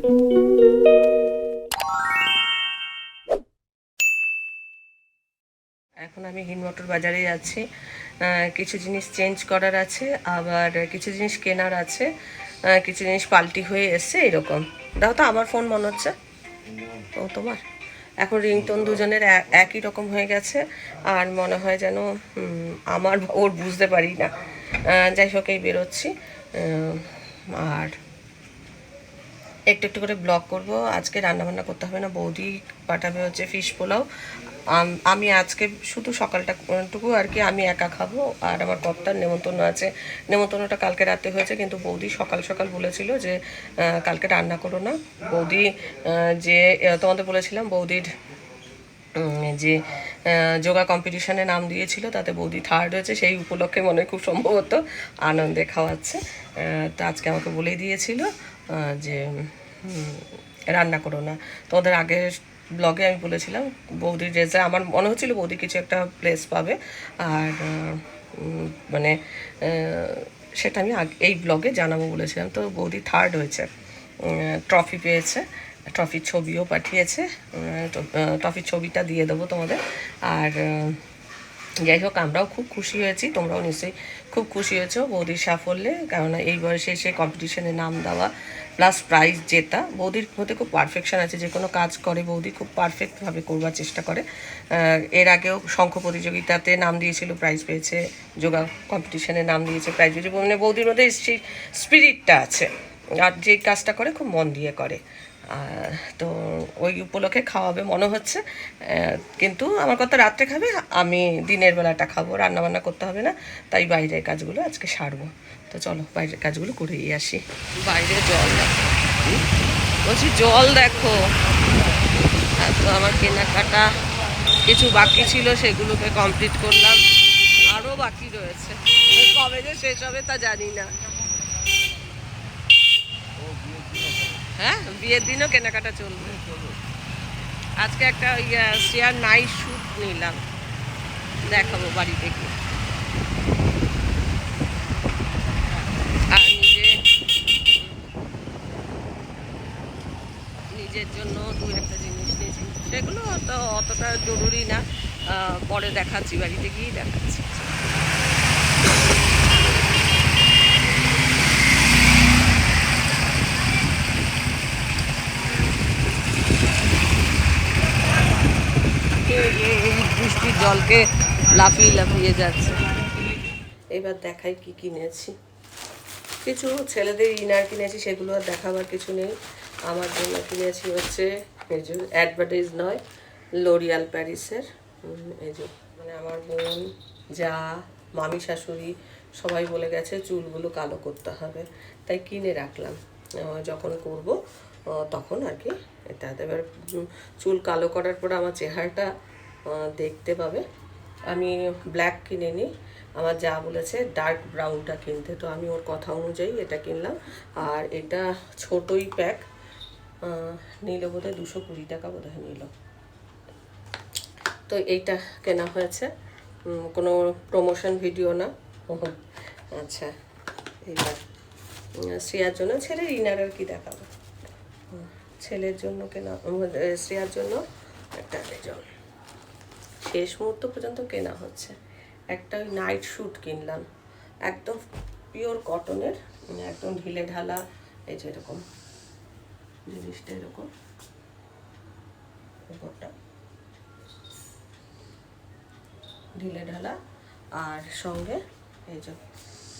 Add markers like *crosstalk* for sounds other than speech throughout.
এখন আমি হিনমটর বাজারে যাচ্ছি কিছু জিনিস চেঞ্জ করার আছে, আবার কিছু জিনিস কেনার আছে কিছু জিনিস পাল্টি হয়ে এসছে, এরকম। দাও তো, আমার ফোন মনে হচ্ছে। ও, তোমার? এখন রিংটোন দুজনের একই রকম হয়ে গেছে, আর মনে হয় যেন আমার ওর বুঝতে পারি না। যাই হোক, এই বেরোচ্ছি। আর একটু একটু করে ব্লগ করব। আজকে রান্না বান্না করতে হবে না, বৌদি পাঠাবে হচ্ছে ফিশ পোলাও। আমি আজকে শুধু সকালটা টুকু আর কি আমি একা খাব, আর আমার কর্তার নেমন্তন্ন আছে। নেমন্তন্নটা কালকে রাতে হয়েছে, কিন্তু বৌদি সকাল সকাল বলেছিল যে কালকে রান্না করো না। বৌদি যে তোমাদের বলেছিলাম বৌদির যে যোগা কম্পিটিশনে নাম দিয়েছিল, তাতে বৌদি থার্ড হয়েছে, সেই উপলক্ষে মনে খুব সম্ভবত আনন্দে খাওয়াচ্ছে। তো আজকে আমাকে বলেই দিয়েছিল। যে রান্না করো না। তোমাদের আগের ব্লগে আমি বলেছিলাম বৌদির রেজাল্ট আমার মনে হচ্ছিল বৌদি কিছু একটা প্লেস পাবে। আর মানে সেটা আমি আগ- এই ব্লগে জানাব বলেছিলাম। তো বৌদি থার্ড হয়েছে। ট্রফি পেয়েছে ট্রফির ছবিও পাঠিয়েছে। ট্রফির ছবিটা দিয়ে দেবো তোমাদের। আর যাই হোক, আমরাও খুব খুশি হয়েছি, তোমরাও নিশ্চয়ই খুব খুশি হয়েছো বৌদির সাফল্যে, কেননা এই বয়সে এসে কম্পিটিশনে নাম দেওয়া প্লাস প্রাইজ জেতা, বৌদির মধ্যে খুব পারফেকশন আছে, যে কোনো কাজ করে বৌদি খুব পারফেক্টভাবে করবার চেষ্টা করে। এর আগেও শঙ্খ প্রতিযোগিতাতে নাম দিয়েছিল প্রাইজ পেয়েছে, যোগা কম্পিটিশনে নাম দিয়েছে প্রাইজ পেয়েছে মানে বৌদির মধ্যে স্পিরিটটা আছে। আর যে কাজটা করে খুব মন দিয়ে করে। তো ওই উপলক্ষে খাওয়াবে মনে হচ্ছে। কিন্তু আমার কথা রাত্রে খাবে, আমি দিনের বেলাটা খাব, রান্নাবান্না করতে হবে না, তাই বাইরের কাজগুলো আজকে সারবো। তো চলো, বাইরের কাজগুলো করেই আসি। বাইরে জল দেখো? বলছি, জল দেখো। তো আমার কেনাকাটা কিছু বাকি ছিল, সেগুলোকে কমপ্লিট করলাম। আরও বাকি রয়েছে। কবে যে শেষ হবে তা জানি না। হ্যাঁ বিয়ের দিনও কেনাকাটা চলবে। আজকে একটা ওই শেয়ার নাইট শ্যুট নিলাম। দেখাবো বাড়িতে গিয়ে। আর নিজে, নিজের জন্য দু একটা জিনিস নিয়েছি। সেগুলো তো অতটা জরুরি না। পরে দেখাচ্ছি, বাড়িতে গিয়েই দেখাচ্ছি এই এই বৃষ্টির জলকে লাফিয়ে লাফিয়ে যাচ্ছে। এবার দেখাই কি কিনেছি। কিছু ছেলেদের ইনার কিনেছি, সেগুলো আর দেখাবার কিছু নেই। আমার জন্য কিনেছি হচ্ছে, এই যে অ্যাডভার্টাইজ নয় লোরিয়াল প্যারিসের এই যে মানে আমার বোন, যা, মামি শাশুড়ি, সবাই বলে গেছে চুলগুলো কালো করতে হবে। তাই কিনে রাখলাম। যখন করব তখন আর কি এটা এবার চুল কালো করার পর আমার চেহারাটা দেখতে পাবে। আমি ব্ল্যাক কিনে নিই আমার যা বলেছে ডার্ক ব্রাউনটা কিনতে। তো আমি ওর কথা অনুযায়ী এটা কিনলাম। আর এটা ছোটই প্যাক নিল বোধহয় দুশো কুড়ি টাকা বোধহয় নিল। তো এইটা কেনা হয়েছে। কোনো প্রমোশন ভিডিও না। *laughs* আচ্ছা এইবার শ্রেয়ার জন্য। ছেলের ইনার আর কি দেখাবো? ছেলের জন্য কেনা শ্রেয়ার জন্য একটা যে শেষ মুহূর্ত পর্যন্ত কেনা হচ্ছে। একটা ওই নাইট শ্যুট কিনলাম। একদম পিওর কটনের মানে একদম ঢিলে ঢালা, এই যে এরকম জিনিসটা এরকম। উপরটা ঢিলে ঢালা। আর সঙ্গে এই যে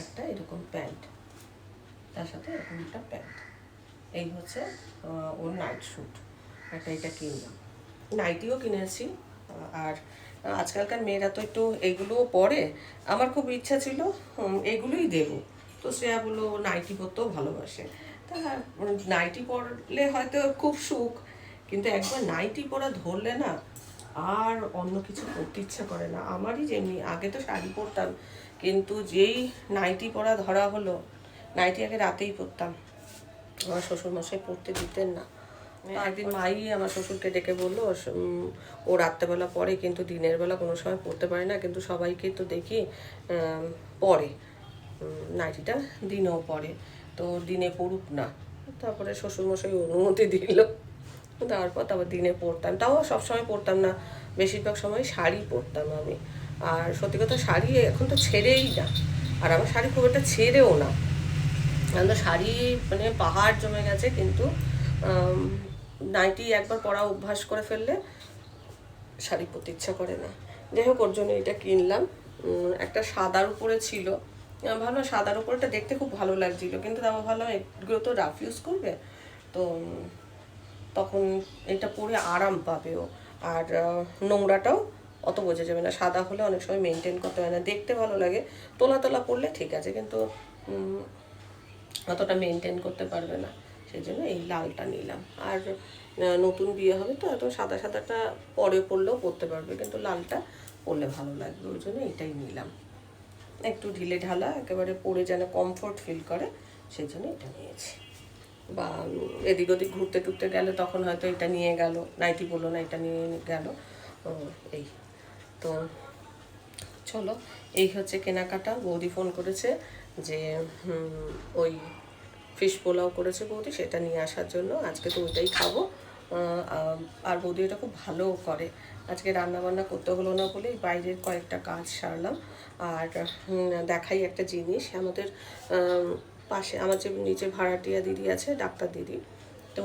একটা এরকম প্যান্ট। তার সাথে এরকম একটা প্যান্ট। এই হচ্ছে ওর নাইট শ্যুট একটা এটা কিনলাম। নাইটিও কিনেছি। আর আজকালকার মেয়েরা তো একটু এইগুলোও পরে। আমার খুব ইচ্ছা ছিল এগুলোই দেব। তো শ্রেয়া বলল নাইটি পরতেও ভালোবাসে। তা নাইটি পরলে হয়তো খুব সুখ, কিন্তু একবার নাইটি পরা ধরলে না আর অন্য কিছু করতে ইচ্ছা করে না। আমারই যেমনি, আগে তো শাড়ি পরতাম, কিন্তু যেই নাইটি পরা ধরা হলো, নাইটি আগে রাতেই পরতাম। আমার শ্বশুরমশাই পড়তে দিতেন না। একদিন মাই আমার শ্বশুরকে ডেকে বলল ও রাত্রেবেলা পরে কিন্তু দিনের বেলা কোনো সময় পড়তে পারে না, কিন্তু সবাইকে তো দেখি পরে নাইটিটা দিনেও পরে তো দিনে পড়ুক না। তারপরে শ্বশুরমশাই অনুমতি দিল। তারপর তারপর দিনে পরতাম তাও সবসময় পরতাম না। বেশিরভাগ সময় শাড়ি পরতাম আমি। আর সত্যি কথা শাড়ি এখন তো ছেড়েই না। আর আমার শাড়ি খুব একটা ছেড়েও না। এখন তো শাড়ি মানে পাহাড় জমে গেছে, কিন্তু নাইটি একবার পরা অভ্যাস করে ফেললে শাড়ি পরতে ইচ্ছা করে না। যাই হোক, ওর জন্য এটা কিনলাম। একটা সাদার উপরে ছিল। ভালো সাদার উপরেটা দেখতে খুব ভালো লাগছিল, কিন্তু তারপর ভালো এগুলো তো রাফ ইউজ করবে। তো, তখন এটা পরে আরাম পাবে ও। আর নোংরাটাও অত বোঝা যাবে না। সাদা হলে অনেক সময় মেনটেন করতে হয় না। দেখতে ভালো লাগে। তোলা তোলা পরলে ঠিক আছে, কিন্তু অতটা মেনটেন করতে পারবে না। সেই জন্য এই লালটা নিলাম। আর নতুন বিয়ে হবে তো এত সাদা সাদাটা পরে পরলেও পরতে পারবে, কিন্তু লালটা পরলে ভালো লাগবে, ওই জন্য এটাই নিলাম। একটু ঢিলে ঢালা, একেবারে পরে যেন কমফোর্ট ফিল করে, সেই জন্য এটা নিয়েছি। বা এদিক ওদিক ঘুরতে টুরতে গেলে তখন হয়তো এটা নিয়ে গেল, নাইটি বলল না, এটা নিয়ে গেল। এই। তো, চলো, এই হচ্ছে কেনাকাটা। বৌদি ফোন করেছে যে ওই ফিশ পোলাও করেছে বৌদি, সেটা নিয়ে আসার জন্য আজকে তো ওইটাই খাব। আর বৌদি ওটা খুব ভালো করে। আজকে রান্না বান্না করতে হলো না বলেই বাইরের কয়েকটা কাজ সারলাম। আর দেখাই একটা জিনিস, আমাদের পাশে আমার যে নিচে ভাড়াটিয়া দিদি আছে, ডাক্তার দিদি, তো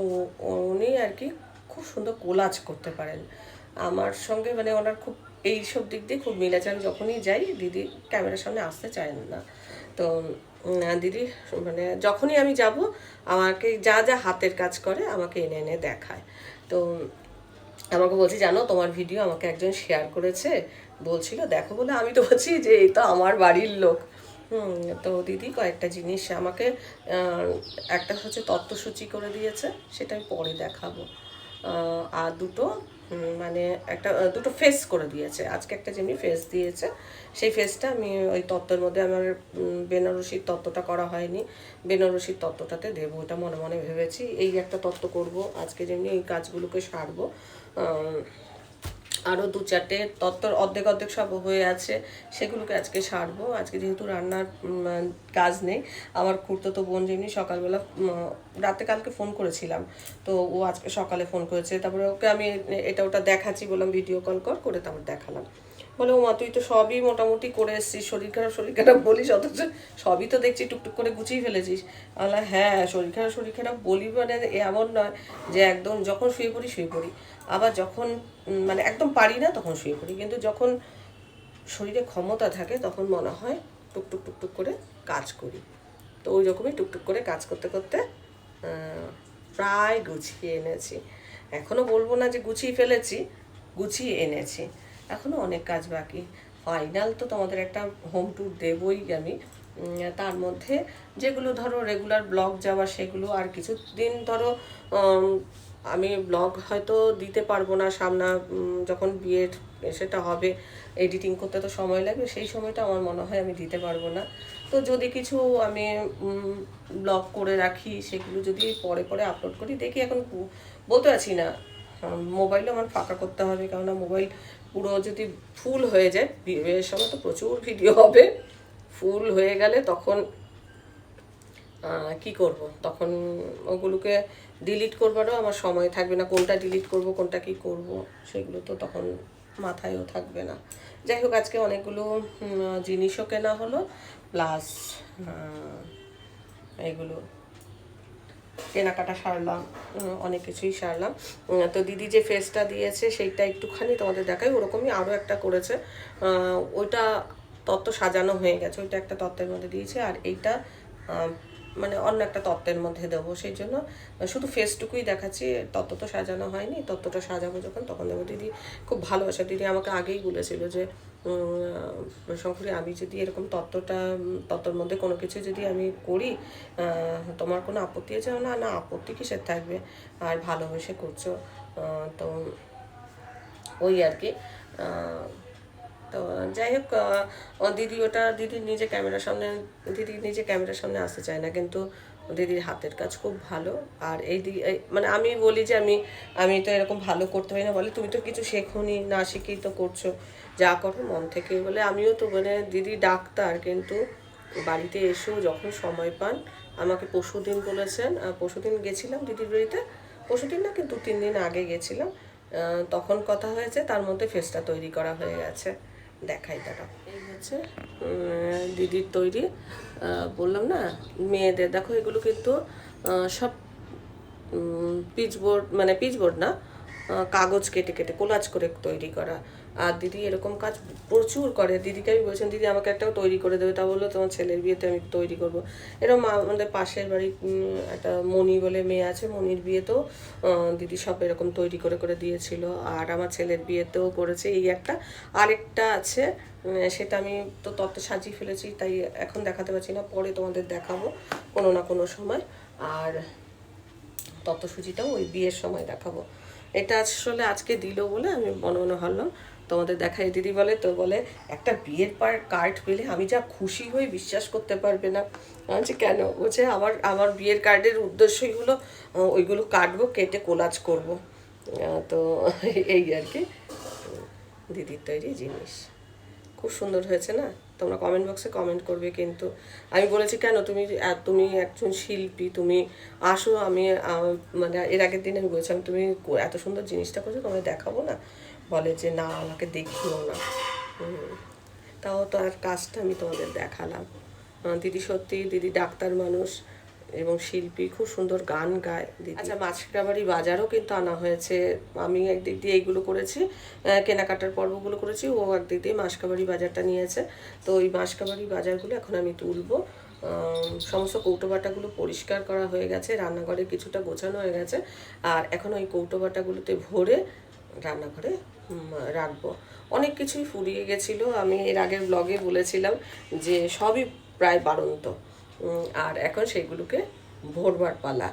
উনি আর কি খুব সুন্দর কোলাজ করতে পারেন। আমার সঙ্গে মানে ওনার খুব এই সব দিক দিয়ে খুব মিল আমি যখনই যাই, দিদি ক্যামেরার সামনে আসতে চায় না। তো দিদি মানে যখনই আমি যাব, আমাকে যা যা হাতের কাজ করে, আমাকে এনে এনে দেখায়। তো আমাকে বলছি, জানো, তোমার ভিডিও আমাকে একজন শেয়ার করেছে, বলছিল, দেখো বলে আমি তো বলছি যে, এই তো আমার বাড়ির লোক। হুম, তো দিদি, কয়েকটা জিনিস আমাকে একটা হচ্ছে তত্ত্বসূচি করে দিয়েছে, সেটা আমি পরে দেখাবো। আর দুটো মানে একটা দুটো ফেস করে দিয়েছে। আজকে একটা যেমনি ফেস দিয়েছে, সেই ফেসটা আমি ওই তত্ত্বের মধ্যে আমার বেনারসির তত্ত্বটা করা হয়নি। বেনারসির তত্ত্বটাতে দেবো ওটা মনে মনে ভেবেছি। এই একটা তত্ত্ব করব, আজকে যেমনি এই কাজগুলোকে সারবো আরও দু চারটে তত্ত্বর অর্ধেক অর্ধেক সব হয়ে আছে, সেগুলোকে আজকে সারবো। আজকে যেহেতু রান্নার কাজ নেই, আমার কুর্তো তো বোন যেমনি সকালবেলা রাতে কালকে ফোন করেছিলাম, তো ও আজকে সকালে ফোন করেছে। তারপরে ওকে আমি এটা ওটা দেখাচ্ছি, বললাম ভিডিও কল কর, করে তারপর দেখালাম। বলে ও মা তুই তো সবই মোটামুটি করে এসছিস, শরীর খারাপ শরীর খারাপ বলিস, অথচ সবই তো দেখছি টুকটুক করে গুছিয়ে ফেলেছিস। আল্লাহ হ্যাঁ শরীর খারাপ শরীর খারাপ বলি মানে এমন নয় যে একদম যখন শুয়ে পড়ি শুয়ে পড়ি। আবার যখন মানে একদম পারি না তখন শুয়ে পড়ি। কিন্তু যখন শরীরে ক্ষমতা থাকে তখন মনে হয় টুকটুক টুকটুক করে কাজ করি। তো ওই রকমই টুকটুক করে কাজ করতে করতে প্রায় গুছিয়ে এনেছি। এখনও বলব না যে গুছিয়ে ফেলেছি, গুছিয়ে এনেছি। এখনও অনেক কাজ বাকি। ফাইনাল তো তোমাদের একটা হোম ট্যুর দেবই আমি। তার মধ্যে যেগুলো ধরো রেগুলার ব্লগ যাওয়া সেগুলো আর কিছু দিন ধরো আমি ব্লগ হয়তো দিতে পারব না সামনা যখন বিয়ের সেটা হবে এডিটিং করতে তো সময় লাগবে, সেই সময়টা আমার মনে হয় আমি দিতে পারব না। তো যদি কিছু আমি ব্লগ করে রাখি, সেগুলো যদি পরে পরে আপলোড করি, দেখি এখন বলতে পারছি না। মোবাইলও আমার ফাঁকা করতে হবে, কেননা মোবাইল পুরো যদি ফুল হয়ে যায়, বিয়ের সময় তো প্রচুর ভিডিও হবে। ফুল হয়ে গেলে তখন কি করব? তখন ওগুলোকে ডিলিট করবারও আমার সময় থাকবে না, কোনটা ডিলিট করব, কোনটা কি করব, সেগুলো তো তখন মাথায়ও থাকবে না। যাই হোক, আজকে অনেকগুলো জিনিসও কেনা হলো প্লাস এগুলো কেনাকাটা সারলাম অনেক কিছুই সারলাম। তো দিদি যে ফেসটা দিয়েছে, সেইটা একটুখানি তোমাদের দেখাই, ওরকমই আরও একটা করেছে। ওইটা তত্ত্ব সাজানো হয়ে গেছে, ওইটা একটা তত্ত্বের মধ্যে দিয়েছে, আর এইটা মানে অন্য একটা তত্ত্বের মধ্যে দেবো, সেই জন্য শুধু ফেসটুকুই দেখাচ্ছি, তত্ত্ব তো সাজানো হয়নি, তত্ত্বটা সাজাবো যখন, তখন দেবো। দিদি খুব ভালোবাসে। দিদি আমাকে আগেই বলেছিল যে শঙ্করী, আমি যদি এরকম তত্ত্বটা, তত্ত্বর মধ্যে কোনো কিছু যদি আমি করি তোমার কোনো আপত্তি আছে? না না, আপত্তি কিসের থাকবে? আর ভালোবেসে করছ তো ওই আর কি তো যাই হোক দিদি ওটা, দিদি নিজে ক্যামেরার সামনে, দিদি নিজে ক্যামেরার সামনে আসতে চায় না, কিন্তু দিদির হাতের কাজ খুব ভালো। আর এই মানে আমি বলি যে আমি আমি তো এরকম ভালো করতে পারি না, বলে তুমি তো কিছু শেখোনি, না শিখেই তো করছ, যা করো মন থেকে। বলে আমিও তো মানে দিদি ডাক্তার, কিন্তু বাড়িতে এসেও যখন সময় পান, আমাকে পরশু দিন বলেছেন পরশু দিন গেছিলাম দিদির বাড়িতে পরশু দিন না কিন্তু তিন দিন আগে গেছিলাম তখন কথা হয়েছে, তার মধ্যে ফেসটা তৈরি করা হয়ে গেছে। দেখাই দাঁড়াও এই হচ্ছে দিদির তৈরি। বললাম না, মেয়েদের, দেখো এগুলো কিন্তু সব পিচবোর্ড মানে পিচবোর্ড না কাগজ কেটে কেটে, কোলাজ করে তৈরি করা। আর দিদি এরকম কাজ প্রচুর করে। দিদিকে আমি বলছিলাম দিদি, আমাকে একটাও তৈরি করে দেবে। তা বলল, তোমার ছেলের বিয়েতে আমি তৈরি করব। এরকম আমাদের পাশের বাড়ি একটা মণি বলে মেয়ে আছে, মণির বিয়েতেও দিদি সব এরকম তৈরি করে করে দিয়েছিল। আর আমার ছেলের বিয়েতেও করেছে। এই একটা আরেকটা আছে সেটা আমি তো তত্ত্ব সাজিয়ে ফেলেছি, তাই এখন দেখাতে পারছি না। পরে তোমাদের দেখাবো কোনো না কোনো সময়। আর তত্ত্বসূচিটাও ওই বিয়ের সময় দেখাবো। এটা আসলে আজকে দিল বলে আমি মনে মনে ভাবলাম তোমাদের দেখাই দিদি বলে, তো বলে, একটা বিয়ের পার কার্ড পেলে আমি যা খুশি হই বিশ্বাস করতে পারবে না। বলছি, কেন? বলছে, আমার আমার বিয়ের কার্ডের উদ্দেশ্যই হলো ওইগুলো কাটবো, কেটে কোলাজ করব। তো এই আর কি। দিদির তৈরি জিনিস। খুব সুন্দর হয়েছে না? তোমরা কমেন্ট বক্সে কমেন্ট করবে, কিন্তু আমি বলেছি কেন, তুমি তুমি একজন শিল্পী, তুমি আসো, আমি মানে এর আগের দিন আমি বলেছিলাম, তুমি এত সুন্দর জিনিসটা করছ, তোমায় দেখাবো না। বলে যে, না, আমাকে দেখিও না। তাও তো আর কাজটা আমি তোমাদের দেখালাম। দিদি সত্যি, দিদি ডাক্তার মানুষ। এবং শিল্পী খুব সুন্দর গান গায় আচ্ছা মাছকাবাড়ি বাজারও কিন্তু আনা হয়েছে। আমি একদিক দিয়ে এইগুলো করেছি কেনাকাটার পর্বগুলো করেছি, ও একদিক দিয়ে মাসকাবাড়ি বাজারটা নিয়েছে। তো ওই মাসকাবাড়ি বাজারগুলো এখন আমি তুলবো। সমস্ত কৌটোবাটাগুলো পরিষ্কার করা হয়ে গেছে, রান্নাঘরে কিছুটা গোছানো হয়ে গেছে। আর এখন ওই কৌটোবাটাগুলোতে ভরে রান্নাঘরে রাখব। অনেক কিছুই ফুরিয়ে গেছিল। আমি এর আগের ব্লগে বলেছিলাম যে সবই প্রায় বাড়ন্ত। আর এখন সেগুলোকে ভরবার পালা।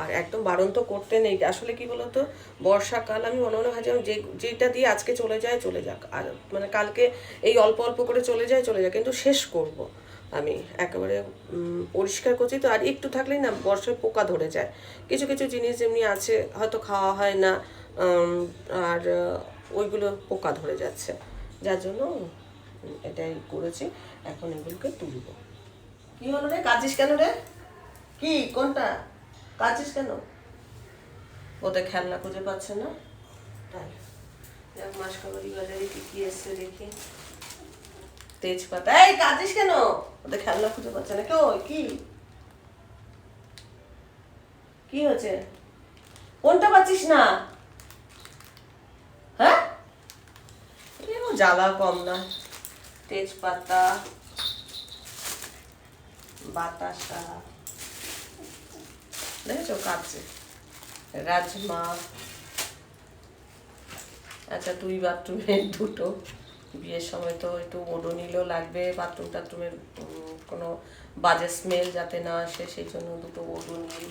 আর একদম বারণ তো করতে নেই। আসলে কি বলতো? বর্ষাকাল, আমি মনে মনে ভাবছিলাম যে, যেটা দিয়ে আজকে চলে যায়, চলে যাক। আর মানে কালকে এই অল্প অল্প করে চলে যায়, চলে যাক কিন্তু শেষ করব আমি। একেবারে পরিষ্কার করছি তো। আর একটু থাকলেই না, বর্ষায় পোকা ধরে যায়। কিছু কিছু জিনিস যেমনি আছে, হয়তো খাওয়া হয় না আর ওইগুলো পোকা ধরে যাচ্ছে। যার জন্য এটাই করেছি। এখন এগুলোকে তুলব। কি হলো রে? কাঁদছিস কেন রে? কি? কোনটা? কাঁদছিস কেন? ওদের খেলনা খুঁজে পাচ্ছে না। তাই। যাক মাসকাবাড়ি বাজারে কি কি দেখি। তেজপাতা। এই, কাঁদছিস কেন? ওদের খেলনা খুঁজে পাচ্ছে না। কেউ কি? কি হয়েছে? কোনটা পাচ্ছিস না? হ্যাঁ? জ্বালা কম না। তেজপাতা। বাতাসা। দেখেছ কাটছে রাজমা। আচ্ছা তুই বাথরুমে দুটো। বিয়ের সময় তো একটু ওডোনিলও লাগবে, বাথরুম টাথরুমের কোনো বাজে স্মেল যাতে না আসে, সেই জন্য দুটো ওডোনিল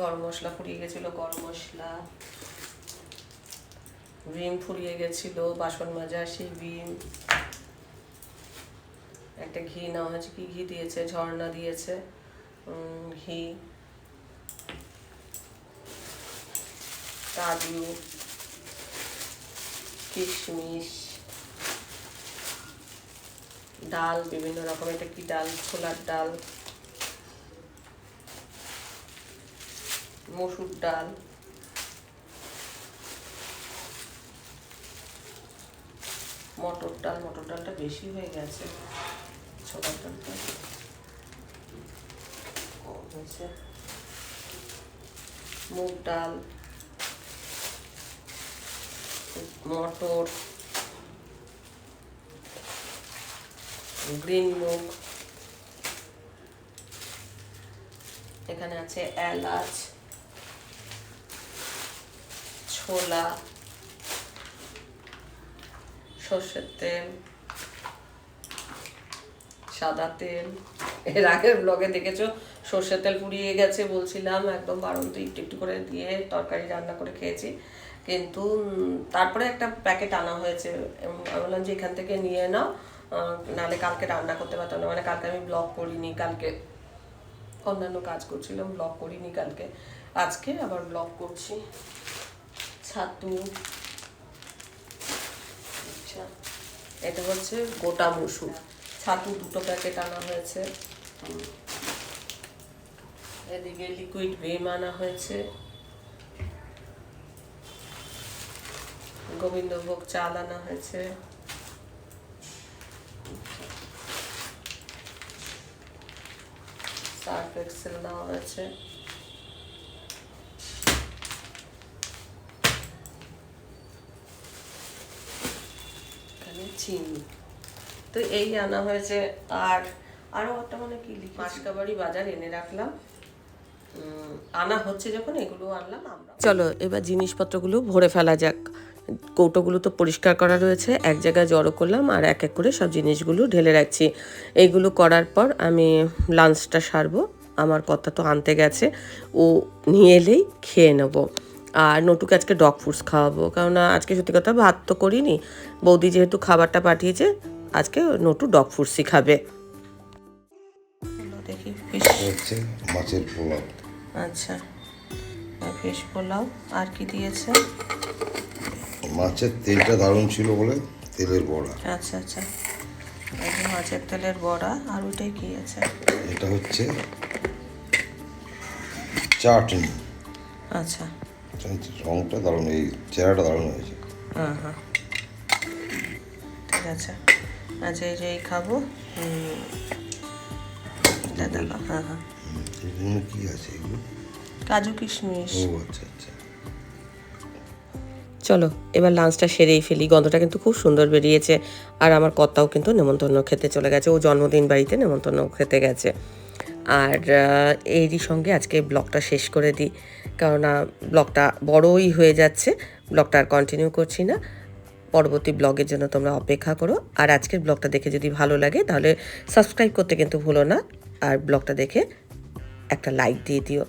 গরম মশলা ফুরিয়ে গেছিল, গরম মশলা। ভিম ফুরিয়ে গেছিল, বাসন মাজা, সেই ভিম একটা ঘি নেওয়া হয়েছে, কি ঘি দিয়েছে? ঝর্ণা দিয়েছে ঘি, কাজু, কিশমিশ, ডাল, বিভিন্ন রকমের একটা কি ডাল? ছোলার ডাল, মসুর ডাল, মটর ডাল, মটর ডালটা বেশি হয়ে গেছে। ছোলার কম হয়েছে মুগ ডাল মটর গ্রিন মুগ এখানে আছে এলাচ ছোলা সর্ষের তেল সাদা তেল। এর আগের ব্লগে দেখেছ? সর্ষের তেল পুড়িয়ে গেছে বলছিলাম, একদম বাড়ন্ত একটু একটু করে দিয়ে তরকারি রান্না করে খেয়েছি। কিন্তু তারপরে একটা প্যাকেট আনা হয়েছে। আমি বললাম যে এখান থেকে নিয়ে নাও নাহলে কালকে রান্না করতে পারতাম না। মানে কালকে আমি ব্লগ করিনি, কালকে অন্যান্য কাজ করছিলাম ব্লগ করিনি কালকে। আজকে আবার ব্লগ করছি। ছাতু। আচ্ছা এটা হচ্ছে গোটা মসুর। ছাতু দুটো প্যাকেট আনা হয়েছে। এদিকে লিকুইড ভেম আনা হয়েছে। গোবিন্দভোগ চাল আনা হয়েছে। এক্সেল নেওয়া হয়েছে। এখানে চিনি। তো এই আনা হয়েছে আর আরও একটা মানে কি লিখি মাসকাবাড়ি বাজার এনে রাখলাম। আনা হচ্ছে যখন এগুলো আনলাম আমরা চলো এবার জিনিসপত্রগুলো ভরে ফেলা যাক। কৌটোগুলো তো পরিষ্কার করা রয়েছে এক জায়গায় জড়ো করলাম আর এক এক করে সব জিনিসগুলো ঢেলে রাখছি। এইগুলো করার পর আমি লাঞ্চটা সারবো। আমার কথা তো আনতে গেছে ও নিয়ে এলেই খেয়ে নেব। আর নটুকে আজকে ডগ ফুডস খাওয়াবো কেননা আজকে সত্যি কথা ভাত তো করিনি। বৌদি যেহেতু খাবারটা পাঠিয়েছে আজকে নটু ডগ ফুডসই খাবে। দেখি ফিশ হচ্ছে মাছের পোলাও। আচ্ছা ফিশ পোলাও আর কি দিয়েছে? মাছের তেলটা দারুণ ছিল বলে তেলের বড়া। আচ্ছা আচ্ছা। মাছের তেলের বড়া আর ওইটাই কি আছে? এটা হচ্ছে চাটনি। আচ্ছা। রংটা দারুণ এই চেহারাটা দারুণ হয়েছে। হ্যাঁ হ্যাঁ। ঠিক আছে। আচ্ছা এই যে এই খাব। হ্যাঁ হ্যাঁ। কি আছে এগুলো? কাজু কিশমিশ। ও আচ্ছা আচ্ছা। চলো এবার লাঞ্চটা সেরেই ফেলি। গন্ধটা কিন্তু খুব সুন্দর বেরিয়েছে। আর আমার কর্তাও কিন্তু নেমন্তন্ন খেতে চলে গেছে। ও জন্মদিন বাড়িতে নেমন্তন্ন খেতে গেছে। আর এরই সঙ্গে আজকে ব্লগটা শেষ করে দিই। কেননা ব্লগটা বড়ই হয়ে যাচ্ছে। ব্লগটা আর কন্টিনিউ করছি না। পরবর্তী ব্লগের জন্য তোমরা অপেক্ষা করো। আর আজকের ব্লগটা দেখে যদি ভালো লাগে, তাহলে সাবস্ক্রাইব করতে কিন্তু ভুলো না। আর ব্লগটা দেখে একটা লাইক দিয়ে দিও।